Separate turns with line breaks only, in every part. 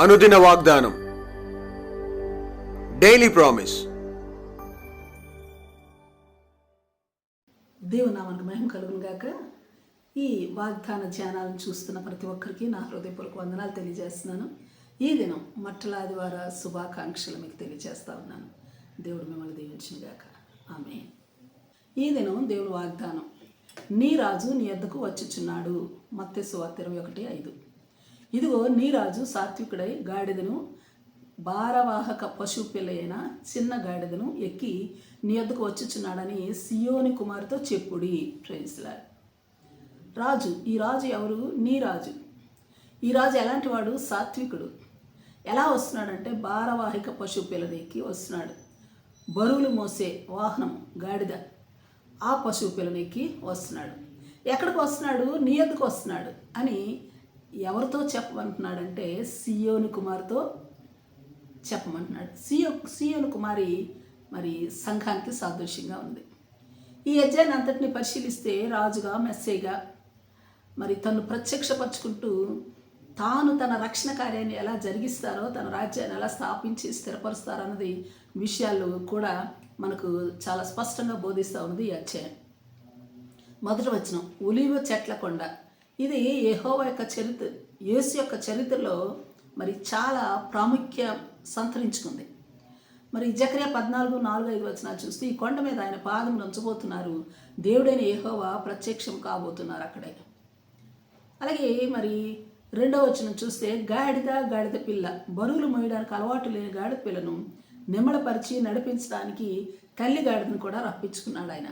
అనుదిన వాగ్దానం. Daily promise
దేవునామానికి మహిమ కలుగును గాక. ఈ వాగ్దాన ధ్యానాలను చూస్తున్న ప్రతి ఒక్కరికి నా హృదయపూర్వక వందనాలు తెలియజేస్తున్నాను. ఈ దినం మట్టలాది వార శుభాకాంక్షలు మీకు తెలియజేస్తా ఉన్నాను. దేవుడు మిమ్మల్ని దీవించిన గాక. ఆమె ఈ దినం దేవుడు వాగ్దానం. నీ రాజు నీ ఎద్దకు వచ్చుచున్నాడు. మత్తే సువార్త ఇరవై ఒకటి ఐదు. ఇదిగో నీ రాజు సాత్వికుడై గాడిదను భారవాహక పశువు పిల్ల అయిన చిన్న గాడిదను ఎక్కి నీ వద్దకు వచ్చుచున్నాడని సియోని కుమార్తో చెప్పుడి. ప్రేమిస్తులా రాజు ఈ రాజు ఎవరు? నీ రాజు ఈ రాజు ఎలాంటి వాడు? సాత్వికుడు. ఎలా వస్తున్నాడంటే భారవాహిక పశువు పిల్లని ఎక్కి వస్తున్నాడు. బరువులు మోసే వాహనం గాడిద. ఆ పశువు పిల్లని ఎక్కి వస్తున్నాడు. ఎక్కడికి వస్తున్నాడు? నీ ఎద్దకు వస్తున్నాడు అని ఎవరితో చెప్పమంటున్నాడంటే సియోని కుమార్తో చెప్పమంటున్నాడు. సియో సియోని కుమారి మరి సంఘానికి సాదృశ్యంగా ఉంది. ఈ అధ్యాయాన్ని అంతటిని పరిశీలిస్తే రాజుగా మెస్సేగా మరి తను ప్రత్యక్షపరుచుకుంటూ తాను తన రక్షణ కార్యాన్ని ఎలా జరిగిస్తారో తన రాజ్యాన్ని ఎలా స్థాపించి స్థిరపరుస్తారో అన్నది విషయాలు కూడా మనకు చాలా స్పష్టంగా బోధిస్తూ ఉంది ఈ అధ్యాయం మొదటి వచనం ఉలివ చెట్ల కొండ. ఇది యహోవా యొక్క చరిత్ర యేసు యొక్క చరిత్రలో మరి చాలా ప్రాముఖ్యం సంతరించుకుంది. మరి జకర్యా పద్నాలుగు నాలుగు ఐదు వచనాలు చూస్తే ఈ కొండ మీద ఆయన పాదం నంచబోతున్నారు. దేవుడైన యెహోవా ప్రత్యక్షం కాబోతున్నారు అక్కడే. అలాగే మరి రెండవ వచనం చూస్తే గాడిద గాడిద పిల్ల బరువులు మోయడానికి అలవాటు లేని గాడిద పిల్లను నిమ్మడపరిచి నడిపించడానికి తల్లి గాడిదను కూడా రప్పించుకున్నాడు ఆయన.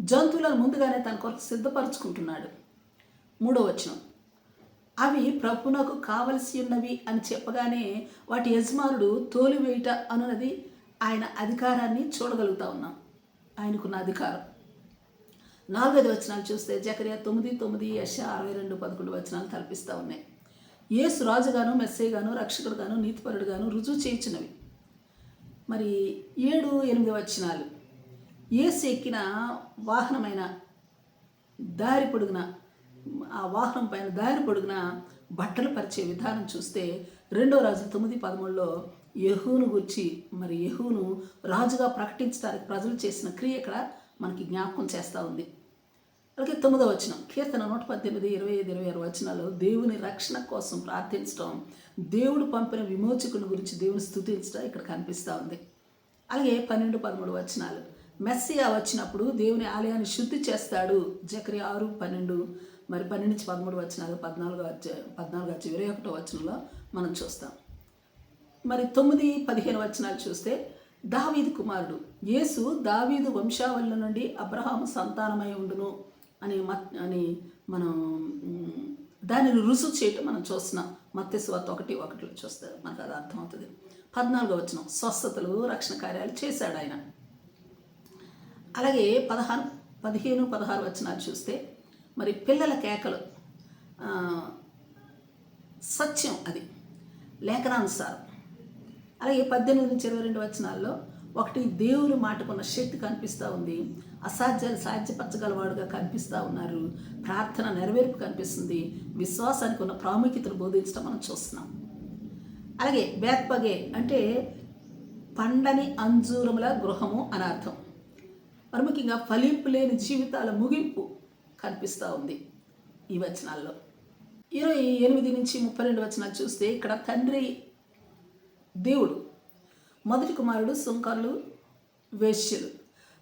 జంతువులను ముందుగానే తన కొరకు సిద్ధపరచుకుంటున్నాడు. మూడో వచనం. అవి ప్రభునకు కావలసి ఉన్నవి అని చెప్పగానే వాటి యజమానుడు తోలివేయుట అనున్నది ఆయన అధికారాన్ని చూడగలుగుతా ఉన్నాం. ఆయనకున్న అధికారం. నాలుగైదు వచనాలు చూస్తే జకరియా తొమ్మిది తొమ్మిది యశ అరవై రెండు పదకొండు వచనాలు కల్పిస్తూ ఉన్నాయి. యేసు రాజుగాను మెస్సేగాను రక్షకుడుగాను నీతిపరుడుగాను రుజువు చేయించినవి. మరి ఏడు ఎనిమిది వచనాలు. ఏసు ఎక్కిన వాహనమైన దారి పొడుగున ఆ వాహనం పైన దారి పొడుగున బట్టలు పరిచే విధానం చూస్తే రెండో రాజు తొమ్మిది పదమూడులో యహూను గురించి మరి యహూను రాజుగా ప్రకటించడానికి ప్రజలు చేసిన క్రియ ఇక్కడ మనకి జ్ఞాపకం చేస్తూ ఉంది. అలాగే తొమ్మిదో వచనం కీర్తన నూట పద్దెనిమిది ఇరవై ఐదు ఇరవై ఆరు వచనాలు దేవుని రక్షణ కోసం ప్రార్థించడం దేవుడు పంపిన విమోచకుని గురించి దేవుని స్థుతించడం ఇక్కడ కనిపిస్తూ ఉంది. అలాగే పన్నెండు పదమూడు వచనాలు మెస్సియా వచ్చినప్పుడు దేవుని ఆలయాన్ని శుద్ధి చేస్తాడు. జకరి ఆరు పన్నెండు మరి పన్నెండు నుంచి పదమూడు వచనాలు పద్నాలుగు వచ్చే పద్నాలుగు వచ్చి ఇరవై ఒకటో వచనంలో మనం చూస్తాం. మరి తొమ్మిది పదిహేను వచనాలు చూస్తే దావీదు కుమారుడు యేసు దావీదు వంశావళి నుండి అబ్రహాము సంతానమై ఉండును అని మత్ అని మనం దానిని రుసు చేయటం మనం చూస్తున్నాం మత్స్యవార్త ఒకటి ఒకటిలో చూస్తే మనకు అది అర్థమవుతుంది. పద్నాలుగో వచనం స్వస్థతలు రక్షణ కార్యాలు చేశాడు ఆయన. అలాగే పదహారు పదిహేను పదహారు వచనాలు చూస్తే మరి పిల్లల కేకలు. సత్యం అది. లేఖనానుసారం. అలాగే పద్దెనిమిది నుంచి ఇరవై రెండు వచనాల్లో ఒకటి దేవుని మాటకున్న శక్తి కనిపిస్తూ ఉంది. అసాధ్యాలు సాధ్యపరచగలవాడుగా కనిపిస్తూ ఉన్నారు. ప్రార్థన నెరవేర్పు కనిపిస్తుంది. విశ్వాసానికి ఉన్న ప్రాముఖ్యతను బోధించడం మనం చూస్తున్నాం. అలాగే బేత్పగే అంటే పండని అంజూరముల గృహము అనర్థం మరి ముఖ్యంగా ఫలింపు లేని జీవితాల ముగింపు కనిపిస్తూ ఉంది ఈ వచనాల్లో. ఇరవై ఎనిమిది నుంచి ముప్పై రెండు వచనాలు చూస్తే ఇక్కడ తండ్రి దేవుడు మొదటి కుమారుడు సుంకర్లు వేశ్యలు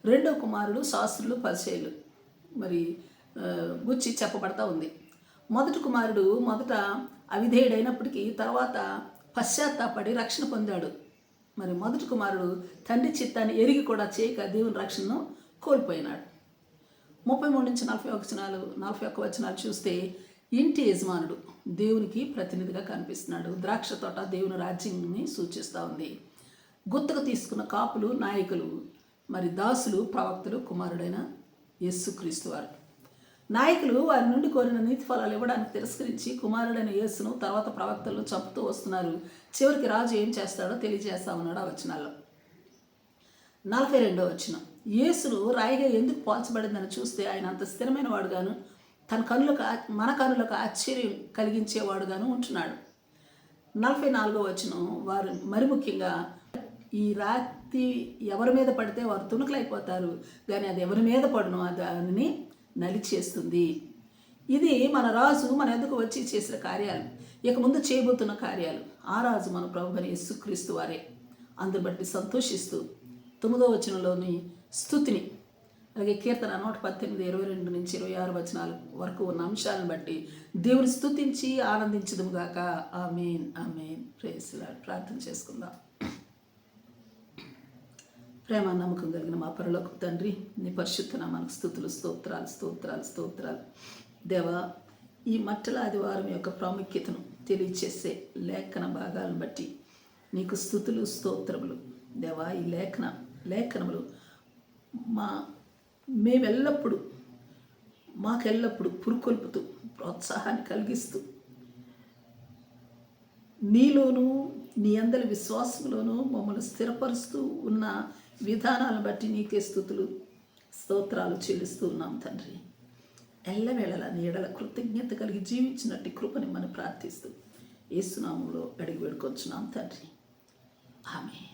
రెండో కుమారుడు శాస్త్రులు పరిచయలు. మరి గుచ్చి చెప్పబడతా ఉంది. మొదటి కుమారుడు మొదట అవిధేయుడైనప్పటికీ తర్వాత పశ్చాత్తాపడి రక్షణ పొందాడు. మరి మొదటి కుమారుడు తండ్రి చిత్తాన్ని ఎరిగి కూడా చేయక దేవుని రక్షణను కోల్పోయినాడు. ముప్పై మూడు నుంచి నలభై ఒక వచనాలు నలభై ఒక్క వచనాలు చూస్తే ఇంటి యజమానుడు దేవునికి ప్రతినిధిగా కనిపిస్తున్నాడు. ద్రాక్ష తోట దేవుని రాజ్యాన్ని సూచిస్తూ ఉంది. గుత్తకు తీసుకున్న కాపులు నాయకులు మరి దాసులు ప్రవక్తలు కుమారుడైన యేసుక్రీస్తు వారు. నాయకులు వారి నుండి కోరిన నీతి ఫలాలు ఇవ్వడానికి తిరస్కరించి కుమారుడైన యేసును తర్వాత ప్రవక్తలను చంపుతూ వస్తున్నారు. చివరికి రాజు ఏం చేస్తాడో తెలియజేస్తా ఉన్నాడు ఆ వచనాల్లో. నలభై రెండో వచనం. యేసును రాయిగా ఎందుకు పోల్చబడిందని చూస్తే ఆయన అంత స్థిరమైన వాడుగాను తన కనులకు మన కనులకు ఆశ్చర్యం కలిగించేవాడుగాను ఉంటున్నాడు. నలభై నాలుగో వచనం వారు మరి ముఖ్యంగా ఈ రాతి ఎవరి మీద పడితే వారు తుణుకులైపోతారు కానీ అది ఎవరి మీద పడును దానిని నలిచేస్తుంది. ఇది మన రాజు మన ఎదుకు వచ్చి చేసిన కార్యాలు ఇక ముందు చేయబోతున్న కార్యాలు. ఆ రాజు మన ప్రభుని యేసుక్రీస్తు వారే. అందుని బట్టి సంతోషిస్తూ తొమ్మిదో వచనంలోని స్థుతిని అలాగే కీర్తన నూట పద్దెనిమిది ఇరవై రెండు నుంచి ఇరవై ఆరు వచనాల వరకు ఉన్న అంశాలను బట్టి దేవుని స్థుతించి ఆనందించదుము గాక ఆ ఆమెన్ ప్రేస్లా ప్రార్థన చేసుకుందాం. ప్రేమ నమ్మకం కలిగిన మా పరలోక తండ్రి నీ పరిశుద్ధ మనకు స్థుతులు స్తోత్రాలు స్తోత్రాలు స్తోత్రాలు. దేవ ఈ మట్టల ఆదివారం యొక్క ప్రాముఖ్యతను తెలియచేసే లేఖన భాగాలను బట్టి నీకు స్థుతులు స్తోత్రములు. దేవా ఈ లేఖన లేఖనములు మా మేమెల్లప్పుడు మాకెల్లప్పుడు పురుకొల్పుతూ ప్రోత్సాహాన్ని కలిగిస్తూ నీలోనూ నీ అందరి విశ్వాసంలోనూ మమ్మల్ని స్థిరపరుస్తూ ఉన్న విధానాలను బట్టి నీకే స్థుతులు స్తోత్రాలు చెల్లిస్తూ ఉన్నాం తండ్రి. ఎల్లవేళలా నీడల కృతజ్ఞత కలిగి జీవించినట్టు కృపని మనం ప్రార్థిస్తూ ఏసునామంలో అడిగి వేడుకొచ్చున్నాం తండ్రి. ఆమె